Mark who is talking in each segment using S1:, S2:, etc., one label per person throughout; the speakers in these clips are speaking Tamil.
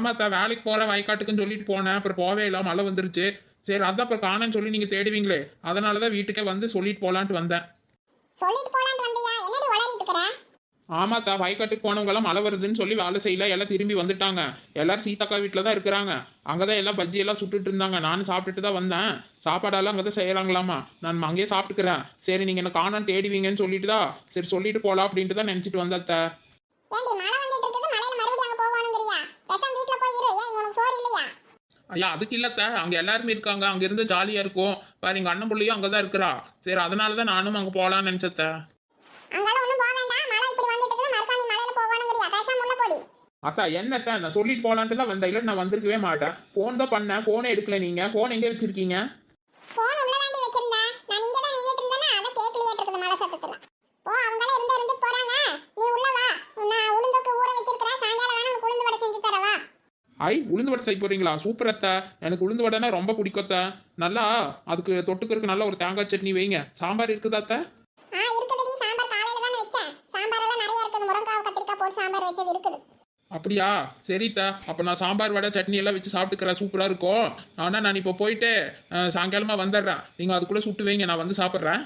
S1: ஆமாத்தா வேலைக்கு போறேன் வயக்காட்டுக்குன்னு சொல்லிட்டு போனேன். அப்புறம் போவே இல்லை மழை வந்துருச்சு. சரி அதான் அப்புறம் காணேன்னு சொல்லி நீங்க தேடுவீங்களே. அதனால தான் வீட்டுக்கே வந்து சொல்லிட்டு போலான்ட்டு வந்தேன். ஆமாத்தா வயக்காட்டுக்கு போனவங்க எல்லாம் மழை வருதுன்னு சொல்லி வேலை செய்யல. எல்லாம் திரும்பி வந்துட்டாங்க. எல்லாரும் சீதாக்கா வீட்டில் தான் இருக்கிறாங்க. அங்கதான் எல்லாம் பஜ்ஜி எல்லாம் சுட்டுட்டு இருந்தாங்க. நானும் சாப்பிட்டுட்டு தான் வந்தேன். சாப்பாடெல்லாம் அங்கே தான் செய்யறாங்களாமா? நான் அங்கேயே சாப்பிட்டுக்கிறேன். சரி நீங்க என்ன காணான்னு தேடுவீங்கன்னு சொல்லிட்டு தான் சரி சொல்லிட்டு போலாம் அப்படின்ட்டு தான் நினைச்சிட்டு வந்தத்த
S2: ஏண்டி மழை வந்துட்டு இருக்குது மழையில மறுபடியும் அங்க போவானுங்கறியா பேசாம வீட்ல போய் இரு ஏன் உனக்கு சோறு இல்லையா?
S1: ஐயா அதுக்கு இல்லத்த. அங்க எல்லாருமே இருக்காங்க. அங்க இருந்து ஜாலியா இருக்கும். பாரு எங்க அண்ணன் பிள்ளையும் அங்கதான் இருக்கிறா. சரி அதனால தான் நானும் அங்க போலாம்னு நினைச்சத்த. அத்தா என்னத்த? நான் சொல்லிட்டு போலான்ட்டு தான் வந்தேன். இல்லை நான் வந்திருக்கவே மாட்டேன். ஃபோன் தான் பண்ணேன். ஃபோனே எடுக்கல நீங்க. ஃபோன் எங்கே வச்சிருக்கீங்க
S2: போன் உள்ள தாண்டி வச்சிருந்தேன் நான் இங்க தான் நின்னுட்டு இருந்தேனா அத கேக்கலையாட்டு இருக்குது மழை சத்தத்துல போ அவங்களே இருந்து இருந்து போறாங்க நீ உள்ள வா நான் உளுந்துக்கு ஊற வச்சிருக்கிறேன் சாயங்காலம் வேணா உனக்கு உளுந்து வடை செஞ்சு தரவா
S1: ஐ உளுந்து வடை செய்ய போறீங்களா? சூப்பர் அத்தை. எனக்கு உளுந்து வடைனா ரொம்ப பிடிக்கும் அத்தை. நல்லா அதுக்கு தொட்டுக்கிறதுக்கு நல்ல ஒரு தேங்காய் சட்னி வைங்க. சாம்பார் இருக்குதா அத்தை?
S2: ஆ இருக்குதுடி. சாம்பார் காலையில தானே வச்சேன். சாம்பார் எல்லாம் நிறைய இருக்குது. முருங்காய் கத்திரிக்காய் போட்டு சாம்பார் வச்சது இருக்குது.
S1: அப்படியா? சரித்தா அப்போ நான் சாம்பார் வடை சட்னி எல்லாம் வச்சு சாப்பிட்டுக்கிறேன். சூப்பராக இருக்கும். ஆனால் நான் இப்போ போயிட்டு அஹ், சாயங்காலமா வந்துடுறேன். நீங்கள் அதுக்குள்ளே சுட்டு வைங்க. நான் வந்து சாப்பிட்றேன்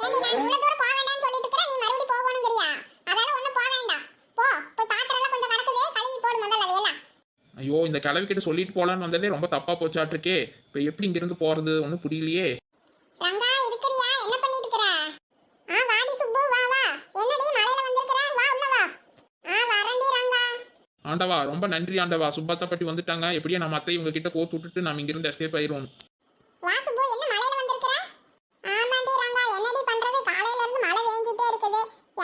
S2: ஏண்டி நான் இவ்வளவு தூரம் போக வேண்டாம்னு சொல்லிட்டு இருக்கிறேன் நீ மறுபடியும் போகணுங்கிறியா அதால ஒண்ணும் போக வேண்டாம் போ போய் பாத்திரம் எல்லாம் கொஞ்சம் கிடக்குது கழுவி போடு முதல்ல வேலை
S1: ஐயோ இந்த கிளவிக்கிட்ட சொல்லிட்டு போகலான்னு வந்ததே ரொம்ப தப்பாக போச்சாட்டிருக்கே. இப்போ எப்படி இங்கேருந்து போகிறது ஒன்றும் புரியலையே. ஆண்டவா ரொம்ப நன்றி ஆண்டவா. சுப்பாத்தா பட்டி வந்துட்டாங்க. எப்படியே நம்ம அத்தை இவங்க கிட்ட கோத்து விட்டுட்டு நம்ம இங்கிருந்து எஸ்கேப் ஆயிரும்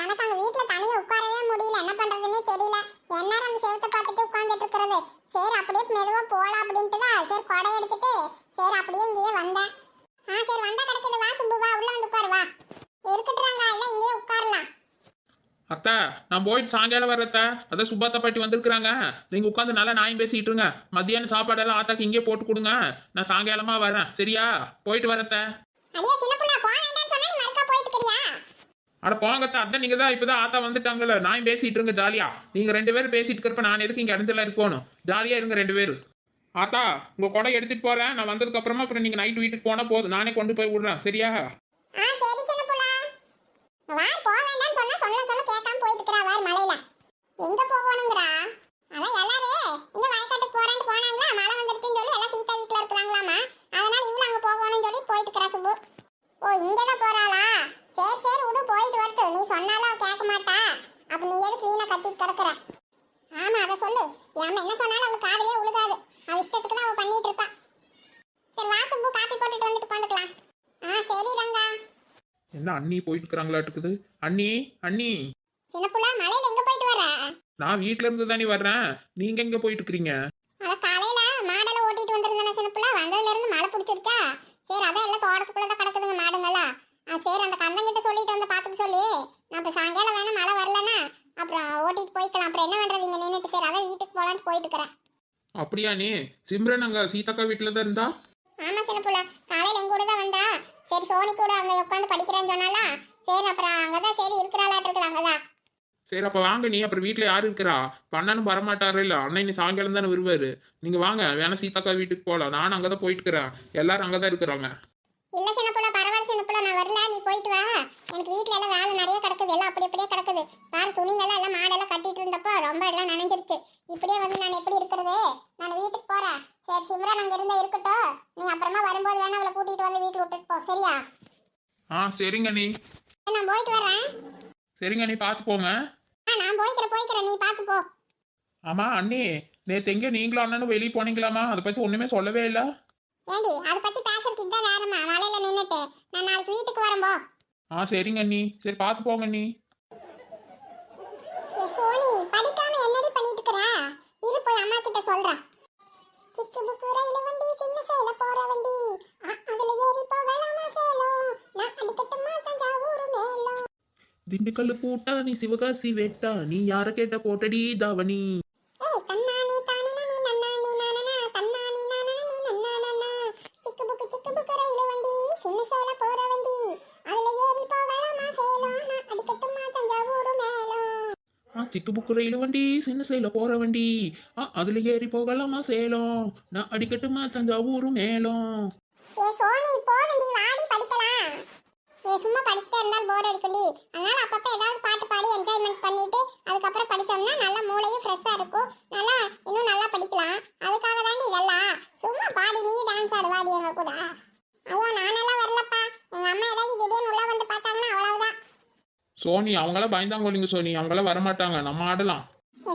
S2: எனக்கு அங்க வீட்ல தனியா உட்காரவே முடியல. என்ன பண்றதுன்னே தெரியல. எந்நேரம் அந்த செவத்தை பார்த்துட்டு உட்கார்ந்துட்டு இருக்கிறது. சரி அப்படியே மெதுவா போலாம் அப்படின்ட்டு தான். சரி கொடை எடுத்துட்டு சரி அப்படியே இங்கேயே வந்தேன். ஆ சரி வந்தா கிடக்குது. வா சுப்பு வா உள்ள வந்து உட்காரு வா. இருக்கட்டும் ரங்கா இல்லை இங்கேயே உட்காரலாம்.
S1: அத்தா நான் போயிட்டு சாயங்காலம் வர்றத்த அதான் சுப்பாத்தா பாட்டி வந்திருக்கிறாங்க. நீங்க உட்காந்து நல்லா நாயும் பேசிட்டு இருங்க. மத்தியானம் சாப்பாடெல்லாம் ஆத்தாக்கு இங்கே போட்டு கொடுங்க. நான் சாயங்காலமா வரேன் சரியா? போயிட்டு வரத்த
S2: அடியே சின்ன புள்ள போக வேண்டாம்னு சொன்னா நீ மறுக்கா போயிட்டு இருக்கிறியா
S1: அட போங்கத்தா அதான் நீங்க தான் இப்பதான் ஆத்தா வந்துட்டாங்கல்ல. நாயும் பேசிட்டு இருங்க ஜாலியா? நீங்க ரெண்டு பேரும் பேசிட்டு இருக்கிறப்ப நான் எதுக்கு இங்க அடைஞ்சல இருக்கணும் ஜாலியா இருங்க ரெண்டு பேரும். ஆத்தா உங்க கொடை எடுத்துட்டு போறேன். நான் வந்ததுக்கு அப்புறமா அப்புறம் நீங்க நைட் வீட்டுக்கு போனா போதும். நானே கொண்டு போய் விடுறேன். சரியா?
S2: ஆ சரி சின்ன புள்ள. வார் போக வேண்டாம்னு சொன்னா சொல்ல சொல்ல கேட்காம போயிட்டு இருக்கிறா வார் மலையில. எங்க போகணுங்கிறா அதான் எல்லாரும் இங்க வயக்காட்டுக்கு போறேன்னு போனாங்களா மழை வந்துருச்சுன்னு சொல்லி எல்லாம் சீதா வீட்ல இருக்கிறாங்களாமா. அதனால இவ்வளவு அங்க போகணும்னு சொல்லி போயிட்டு இருக்கிறா சுப்பு. ஓ இங்கதான் போறாளா? சரி சரி விடு போயிட்டு வரட்டும். நீ சொன்னாலும் கேட்க மாட்டா. அப்ப நீ எதுக்கு வீணா கத்திட்டு கிடக்குற? ஆமா அதை சொல்லு. ஏமா என்ன சொன்னாலும் அவளுக்கு காதுலயே உழுகாது. அவ இஷ்டத்துக்கு தான் அவ பண்ணிட்டு இருப்பா. சரி வா சுப்பு காப்பி போட்டுட்டு வந்துட்டு உட்காந்துக்கலாம். ஆ சரி ரங்கா.
S1: என்ன அண்ணி போயிட்டு இருக்கிறாங்களாட்டுக்குது? அண்ணி அண்ணி.
S2: சின்ன புள்ள மலையில எங்க போயிட்டு வர
S1: நான் வீட்ல இருந்து தானே வர்றேன். நீங்க எங்க போயிட்டு இருக்கிறீங்க?
S2: அத காலையில மாடெல்லாம் ஓட்டிட்டு வந்திருந்தேன் சின்ன புள்ள. வந்ததுல இருந்து மழை பிடிச்சிருச்சா? சரி அதான் எல்லாம் தோட்டத்துக்குள்ள தான் கிடக்குதுங்க மாடுங்களா ஆ சரி அந்த கந்தங்கிட்ட சொல்லிட்டு வந்து பாத்துக்க சொல்லி. நான் இப்ப சாயங்காலம் வேணா மழை வரலன்னா அப்புறம் ஓட்டிட்டு போய்க்கலாம். அப்புறம் என்ன பண்றது இங்க நின்னுட்டு? சரி அதான் வீட்டுக்கு போலான்ட்டு போயிட்டு இருக்கிறேன்.
S1: அப்படியா நீ? சிம்ரன் அங்க சீதாக்கா வீட்டுல தான் இருந்தா?
S2: ஆமா சின்ன புள்ள காலையில எங்க கூட தான் வந்தா. சரி சோனி கூட அங்க உட்காந்து படிக்கிறேன்னு சொன்னாலா சரி அப்புறம் அங்கதான் சரி இருக்கிறாளாட்டு இருக்குது அங்கதான்.
S1: சரி அப்ப வாங்க நீ. அப்புறம் வீட்ல யாரு இருக்கிறா? இப்ப அண்ணனும் வரமாட்டாரு இல்ல? அண்ணன் நீ சாயங்காலம் தானே வருவாரு. நீங்க வாங்க வேணா சீதாக்கா வீட்டுக்கு போலாம். நானும் அங்கதான் போயிட்டு இருக்கிறேன். எல்லாரும் அங்கதான் இருக்கிறாங்க.
S2: இல்ல புள்ள நான் வரல நீ போயிட்டு வா. எனக்கு வீட்ல எல்லாம் வேலை நிறைய கிடக்குது. எல்லாம் அப்படி அப்படியே கிடக்குது. பாரு துணிங்கெல்லாம் எல்லாம் மாடெல்லாம் கட்டிட்டு இருந்தப்போ ரொம்ப எல்லாம் நனைஞ்சிருச்சு. இப்படியே வந்து நான் எப்படி இருக்கிறது? நான் வீட்டுக்கு போறேன். சரி சிம்ரன் அங்க இருந்தா இருக்கட்டும். நீ அப்புறமா வரும்போது வேணா அவளை கூட்டிட்டு வந்து வீட்டுல விட்டுட்டு போ. சரியா?
S1: ஆ சரிங்க நீ
S2: நான் போயிட்டு வரேன்
S1: சரிங்க நீ பார்த்து போங்க.
S2: ஆ நான் போய்க்கிறேன் போய்க்கிறேன். நீ பார்த்து போ.
S1: ஆமா அண்ணி. நேத்து எங்க நீங்களும் அண்ணனும் வெளியே போனீங்களாமா அதை பத்தி ஒண்ணுமே சொல்லவே இல்ல.
S2: ஏண்டி அதை பத்தி பேசுறதுக்கு இதான் நேரமா? மலையில நின்னுட்டு. நான் நாளைக்கு வீட்டுக்கு வரேன் போ.
S1: ஆ சரிங்க அண்ணி. சரி பார்த்து போங்க அண்ணி.
S2: ஏ சோனி படிக்காம என்னடி பண்ணிட்டு இருக்கற இரு போய் அம்மா கிட்ட சொல்றேன். சிக்கு புக்கு ரயில் வண்டி சின்ன சேல போற வண்டி. அ, அதுல ஏறி போகலாமா சேலம்? நான் அடிக்கட்டுமா தஞ்சாவூர் மேலம்.
S1: திண்டுக்கல் பூட்டா நீ சிவகாசி வேட்டா நீ யார கேட்ட போட்டடி தாவணி?
S2: ரயில் வண்டி சின்ன சைல போற வண்டி.
S1: ஆ அதுல ஏறி போகலாமா சேலம்? நான் அடிக்கட்டுமா தஞ்சாவூரும் மேலும்
S2: ஏ சோனி போதுண்டி வாடி படிக்கலாம் ஏ சும்மா படிச்சுட்டே இருந்தால் போர் அடிக்கும்டி அதனால அப்பப்ப ஏதாவது பாட்டு பாடி என்ஜாய்மெண்ட் பண்ணிட்டு அதுக்கப்புறம் படிச்சோம்னா நல்லா மூளையும் ஃப்ரெஷ்ஷா இருக்கும் நல்லா இன்னும் நல்லா படிக்கலாம் அதுக்காக தாண்டி இதெல்லாம் சும்மா பாடி நீ டான்ஸ் ஆடு வாடி எங்க கூட ஐயோ நானெல்லாம் வரலப்பா எங்க அம்மா ஏதாச்சும் திடீர்னு உள்ள வந்து பார்த்தாங்கன்னா அவ்வளவுதான்
S1: சோனி அவங்களாம் பயந்தாங்கோலிங்க சோனி. அவங்களாம் வரமாட்டாங்க. நம்ம ஆடலாம்.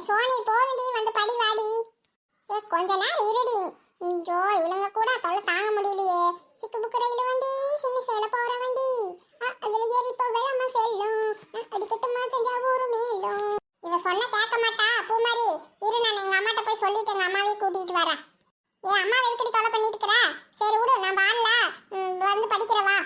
S2: சோனி போதுடி. வந்து படி வாடி. கொஞ்ச நேரம் இருடி ஐயோ இவளுங்க கூட தொல்லை தாங்க முடியலையே சிக்கு புக்கு ரயில் வண்டி சின்ன சேல போற வண்டி அ, அதுல ஏறி போகலாமா செல்லும் நான் அடிக்கட்டுமா தஞ்சாவூர் மேலும் இவ சொன்ன கேட்க மாட்டா பூமாரி இரு நான் எங்க அம்மாட்ட போய் சொல்லிட்டு எங்க அம்மாவையும் கூட்டிட்டு வரேன் ஏ அம்மா எதுக்கடி தொலை பண்ணிட்டு இருக்கிற சரி விடு நான் பாடல வந்து படிக்கிறவா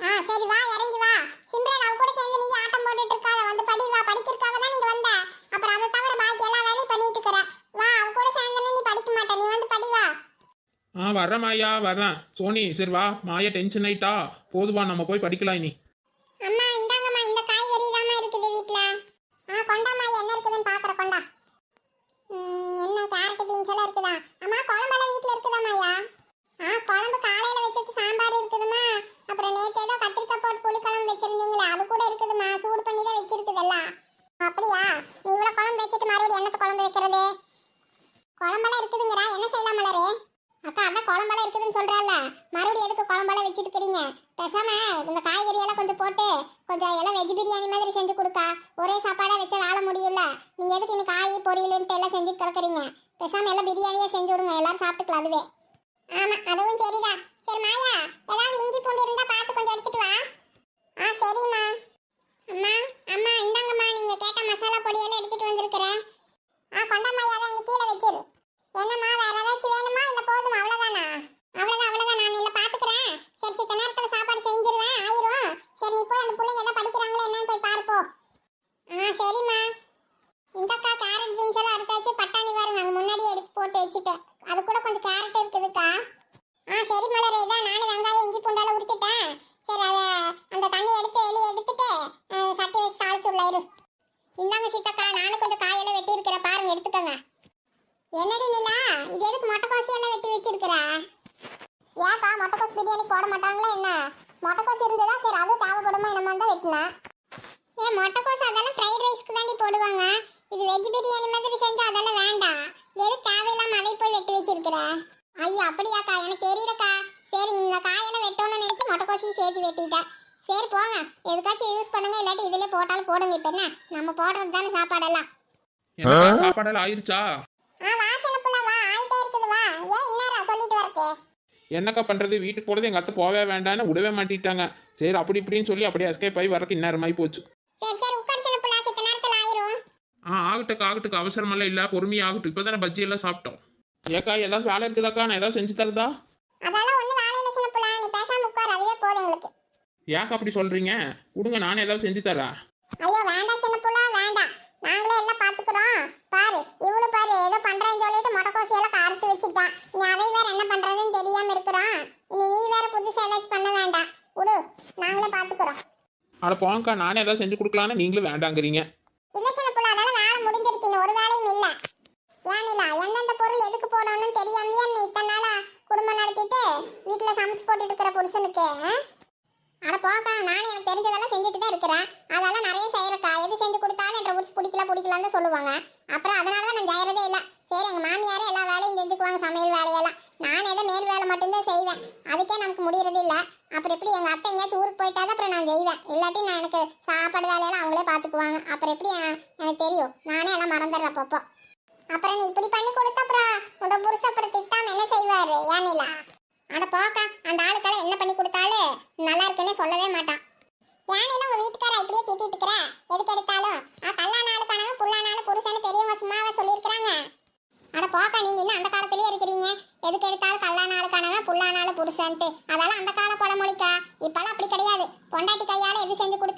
S2: ஆ சரி வா இறங்கி வா சிம்ரன் அவ கூட சேர்ந்து நீ ஆட்டம் போட்டுட்டு இருக்காத வந்து படி வா படிக்கிறதுக்காக தான் நீங்க வந்த அப்புறம் அதை தவிர பாக்கி எல்லா வேலையும் பண்ணிட்டு இருக்கிற வா அவ கூட சேர்ந்து நீ படிக்க மாட்ட நீ வந்து படி வா
S1: ஆ மாயா வர்றேன். சோனி சரி வா மாயா டென்ஷன் ஆயிட்டா போதுவா நம்ம போய் படிக்கலாம் இனி
S2: அம்மா இந்தாங்கம்மா இந்த காய்கறி தாம்மா இருக்குது வீட்ல ஆ கொண்டாம்மா என்ன இருக்குதுன்னு பாக்குற கொண்டா ம், என்ன கேரட் பீன்ஸ் எல்லாம் இருக்குதா அம்மா குழம்பெல்லாம் வீட்ல இருக்குதாம்மாயா ஆ குழம்பு காலையில வச்சது சாம்பார் இருக்குதுமா அப்புறம் நேத்து ஏதோ கத்திரிக்காய் போட்டு புளிக்குழம்பு வச்சிருந்தீங்களே அது கூட இருக்குதுமா சூடு பண்ணி தான் வச்சிருக்குதல்ல அப்படியா நீ இவ்வளவு குழம்பு வச்சுட்டு மறுபடியும் என்னத்து குழம்பு வைக்கிறது குழம்பெல்லாம் இருக்குதுங்கிறா என்ன செய்யலாம் மலரு அக்கா அதான் குழம்பெல்லாம் இருக்குதுன்னு சொல்றால மறுபடியும் எதுக்கு குழம்பெல்லாம் வச்சுட்டு இருக்கிறீங்க பேசாம இந்த காய்கறி எல்லாம் கொஞ்சம் போட்டு கொஞ்சம் எல்லாம் வெஜ் பிரியாணி மாதிரி செஞ்சு கொடுக்கா. ஒரே சாப்பாடாக வச்சா வாழ முடியும்ல? நீங்கள் எதுக்கு இன்னைக்கு காய் பொரியலுன்ட்டு எல்லாம் செஞ்சுட்டு கிடக்குறீங்க? பேசாம எல்லாம் பிரியாணியே செஞ்சு விடுங்க. எல்லாரும் சாப்பிட்டுக்கலாம் அதுவே. ஆமாம் அதுவும் சரிடா சரி மாயா ஏதாவது இஞ்சி பூண்டு இருந்தால் பார்த்து கொஞ்சம் எடுத்துட்டு வா. ஆ சரிம்மா. அம்மா அம்மா இந்தாங்கம்மா நீங்கள் கேட்ட மசாலா பொடியெல்லாம் எடுத்துகிட்டு வந்திருக்கிறேன். ஆ கொண்டாம்மா அதை இங்கே கீழே வச்சிரு என்னம்மா வேற ஏதாச்சும் வேணுமா இல்ல போதுமா அவ்வளவுதானா அவ்வளவுதான் அவ்வளவுதான் நான் இல்ல பாத்துக்கிறேன் சரி சித்த நேரத்துல சாப்பாடு செஞ்சிருவேன் ஆயிரும் சரி நீ போய் அந்த பிள்ளைங்க எதை படிக்கிறாங்களோ என்னன்னு போய் பாரு போ ஆ சரிம்மா இந்தக்கா கேரட் பீன்ஸ் எல்லாம் அறுத்தாச்சு பட்டாணி பாருங்க அங்க முன்னாடியே எடுத்து போட்டு வச்சுட்டேன் அது கூட கொஞ்சம் கேரட் இருக்குதுக்கா ஆ சரி மலர் இதான் நானும் வெங்காயம் இஞ்சி பூண்டால உரிச்சிட்டேன் சரி அத அந்த தண்ணி எடுத்து வெளியே எடுத்துட்டு ஆ, சட்டி வச்சு தாளிச்சு உள்ள இரு இந்தாங்க சீத்தக்கா நானும் கொஞ்சம் காயெல்லாம் வெட்டி இருக்கிற பாருங்க எடுத்துக்கோங்க என்னடி நிலா இது எதுக்கு மொட்டைக்கோசி எல்லாம் வெட்டி வச்சிருக்கிற ஏக்கா மொட்டைக்கோஸ் பிரியாணி போட மாட்டாங்களா என்ன மொட்டைக்கோஸ் இருந்ததா? சரி அது தேவைப்படுமா? என்னமா தான் வெட்டினேன் ஏன் முட்டைக்கோஸ் அதெல்லாம் ஃப்ரைட் ரைஸ்க்கு தாண்டி போடுவாங்க. இது வெஜ் பிரியாணி மாதிரி செஞ்சா அதெல்லாம் வேண்டாம். வெறும் தேவையில்லாம அதை போய் வெட்டி வச்சிருக்கிற. ஐயோ அப்படியாக்கா? எனக்கு தெரியலக்கா. சரி இந்த காயெல்லாம் வெட்டணும்னு நினைச்சு முட்டைக்கோசையும் சேர்த்து வெட்டிட்டேன். சரி போங்க. எதுக்காச்சும் யூஸ் பண்ணுங்க. இல்லாட்டி இதுல போட்டாலும் போடுங்க. இப்போ என்ன? நம்ம போடுறது தானே சாப்பாடெல்லாம்.
S1: சாப்பாடெல்லாம் ஆயிருச்சா?
S2: ஆ வாசனை புள்ள வா. ஆயிட்டே இருக்குது வா. ஏன் இன்னாரா சொல்லிட்டு வரக்கே.
S1: என்னக்கா பண்றது? வீட்டுக்கு போறது எங்க அத்தை போவே வேண்டாம்னு விடவே மாட்டிட்டாங்க. சரி அப்படி இப்படின்னு சொல்லி அப்படியே எஸ்கேப் ஆகி வரக்கு இந்நேரமாயி போச்சு. ஆ ஆகட்டுக்கு ஆகட்டுக்கு. அவசரமெல்லாம் இல்லை பொறுமையா ஆகட்டும். இப்போதானே பஜ்ஜி எல்லாம் சாப்பிட்டோம். ஏக்கா ஏதாவது வேலை இருக்குதாக்கா? நான் ஏதாவது செஞ்சு தரதா? ஏக்கா அப்படி சொல்றீங்க? கொடுங்க நானே ஏதாவது செஞ்சு தரேன்
S2: ஐயோ வேண்டாம் சின்ன புள்ள வேண்டாம் நாங்களே எல்லாம் பாத்துக்கிறோம் பாரு இவளு பாரு ஏதோ பண்றேன்னு சொல்லிட்டு முடக்கோசி எல்லாம் அறுத்து வச்சுட்டான் இனி அதை வேற என்ன பண்றதுன்னு தெரியாம இருக்கிறோம் இனி நீ வேற புதுசா ஏதாச்சும் பண்ண வேண்டாம் விடு நாங்களே பாத்துக்கிறோம்
S1: அட போங்கக்கா நானே ஏதாவது செஞ்சு கொடுக்கலான்னு நீங்களும் வேண்டாங்கிறீங்க.
S2: இல்ல சின்ன புள்ள அதனால வேலை முடிஞ்சிருச்சு இனி ஒரு வேலையும் இல்ல. ஏன் இல்ல எந்தெந்த பொருள் எதுக்கு போடணும்னு தெரியாமையே நீ இத்தனை நாளா குடும்பம் நடத்திட்டு வீட்டுல சமைச்சு போட்டுட்டு இருக்கிற புருஷனுக்கு ஆ? அட போக்கா நானும் எனக்கு தெரிஞ்சதெல்லாம் செஞ்சுட்டு தான் இருக்கிறேன். அதெல்லாம் நிறைய செய்யறக்கா எது செஞ்சு கொடுத்தாலும் என்ற புடிச்சு பிடிக்கல பிடிக்கலன்னு சொல்லுவாங்க. அப்புறம் அதனால தான் நான் செய்யறதே இல்லை. சரி எங்க மாமியாரே எல்லா வேலையும் செஞ்சுக்குவாங்க சமையல் வேலையெல்லாம். நான் ஏதோ மேல் வேலை மட்டும்தான் செய்வேன். அதுக்கே நமக்கு முடியறது இல்லை. அப்புறம் எப்படி எங்கள் அத்தை எங்கேயாச்சும் ஊருக்கு போயிட்டாதான் அப்புறம் நான் செய்வேன். இல்லாட்டி நான் எனக்கு சாப்பாடு வேலையெல்லாம் அவங்களே பார்த்துக்குவாங்க அப்புறம் எப்படி எனக்கு தெரியும். நானே எல்லாம் மறந்துடுறேன் அப்பப்போ. அப்புறம் நீ இப்படி பண்ணி கொடுத்த அப்புறம் உன்னோட புருஷ அப்புறம் திட்டாம என்ன செய்வார்? ஏனிலா அட போக்கா அந்த ஆளுக்கெல்லாம் என்ன பண்ணி கொடுத்தாலும் நல்லா இருக்குன்னே சொல்லவே மாட்டான். ஏனில உங்க வீட்டுக்கார இப்படியே திட்டிட்டு இருக்கிற? எதுக்கு எடுத்தாலும்? ஆ கல்லான ஆளுக்கானவன் புல்லானாலும் புருஷன்னு பெரியவங்க சும்மாவை சொல்லியிருக்கிறாங்க. அட போக்கா நீங்க இன்னும் அந்த காலத்திலேயே இருக்கிறீங்க. எதுக்கு எடுத்தாலும் கல்லான ஆளுக்கானவன் புல்லானாலும் புருஷன்ட்டு. அதெல்லாம் அந்த கால பழமொழிக்கா இப்பெல்லாம் அப்படி கிடையாது. பொண்டாட்டி கையால எது செஞ்சு கொடுத்து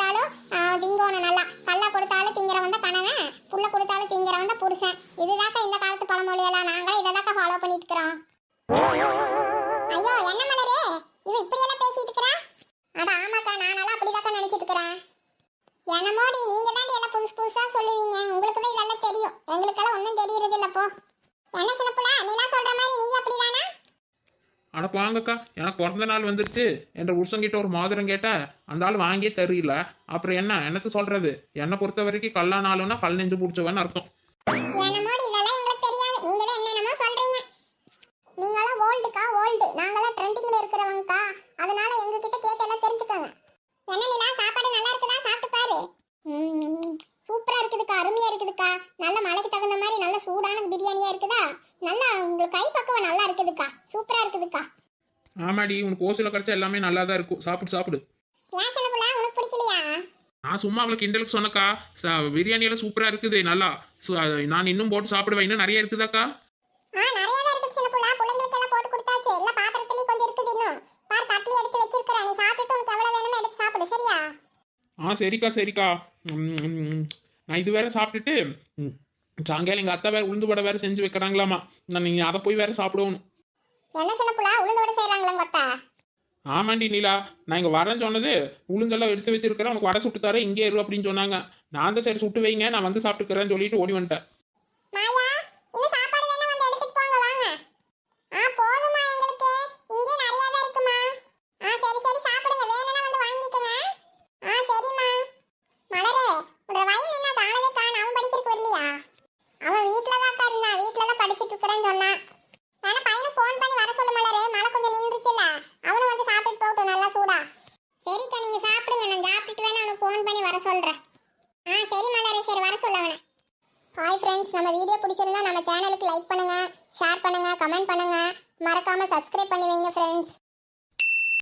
S1: ஆனால் வாங்கக்கா எனக்கு பிறந்த நாள் வந்துருச்சு. என்ற உருசங்கிட்ட ஒரு மோதிரம் கேட்டால் அந்த ஆள் வாங்கியே தெரியல அப்புறம் என்ன என்னத்த சொல்கிறது என்னை பொறுத்த வரைக்கும் கல்லா ஆளுன்னா கல் நெஞ்சு பிடிச்சவன்னு அர்த்தம்.
S2: என்னமோடி நீங்களாம் ஓல்டுக்கா ஓல்டு. நாங்களாம் ட்ரெண்டிங்ல இருக்கிறவங்கக்கா. அதனால எங்ககிட்ட கேட்டு எல்லாம் என்ன நிலா சாப்பாடு நல்லா இருக்குதா சாப்பிட்டு பாரு ம், சூப்பரா இருக்குதுக்கா அருமையா இருக்குதுக்கா நல்ல மழைக்கு தகுந்த மாதிரி நல்ல சூடான பிரியாணியா இருக்குதா நல்லா உங்களுக்கு கை பக்குவம் நல்லா இருக்குதுக்கா சூப்பரா இருக்குதுக்கா
S1: ஆமாடி உனக்கு ஓசில கிடைச்சா எல்லாமே நல்லா தான் இருக்கும். சாப்பிடு சாப்பிடு. நான் சும்மா அவளுக்கு கிண்டலுக்கு சொன்னக்கா பிரியாணி எல்லாம் சூப்பரா இருக்குது நல்லா. நான் இன்னும் போட்டு சாப்பிடுவேன். இன்னும் நிறைய இருக்குதாக்கா?
S2: ஆ
S1: சரிக்கா சரிக்கா. நான் இது வேற சாப்பிட்டுட்டு சாயங்காலம் எங்கள் அத்தை வேற உளுந்து வடை வேற செஞ்சு வைக்கிறாங்களாமா. நான் நீங்கள் அதை போய் வேற சாப்பிடணும்.
S2: என்ன சின்ன புள்ள? உளுந்து வடை செய்றாங்களா கொத்தா?
S1: ஆமாண்டி நீலா நான் இங்கே வரேன்னு சொன்னது உளுந்தெல்லாம் எடுத்து வச்சிருக்கிறேன் உனக்கு வடை சுட்டு தரேன் இங்கே இரு அப்படின்னு சொன்னாங்க. நான் தான் சரி சுட்டு வைங்க நான் வந்து சாப்பிட்டுக்கிறேன்னு சொல்லிட்டு ஓடி வந்துட்டேன்.
S2: அவன் வீட்ல தான் இருந்தான். வீட்ல தான் படிச்சிட்டு இருக்கிறேன்னு சொன்னான். ஃபோன் பண்ணி வர சொல்லு மலரே. மழை கொஞ்சம் நின்றுச்சுல்ல. அவனும் வந்து சாப்பிட்டுட்டு போகட்டும் நல்லா சூடா. சரிக்கா நீங்க சாப்பிடுங்க. நான் சாப்பிட்டுட்டு வேணா அவனுக்கு ஃபோன் பண்ணி வர சொல்றேன். ஆ சரி மலரே சரி வர சொல்ல அவனை. ஹாய் ஃப்ரெண்ட்ஸ் நம்ம வீடியோ பிடிச்சிருந்தா நம்ம சேனலுக்கு லைக் பண்ணுங்க ஷேர் பண்ணுங்க கமெண்ட் பண்ணுங்க. மறக்காம சப்ஸ்கிரைப் பண்ணி வைங்க ஃப்ரெண்ட்ஸ்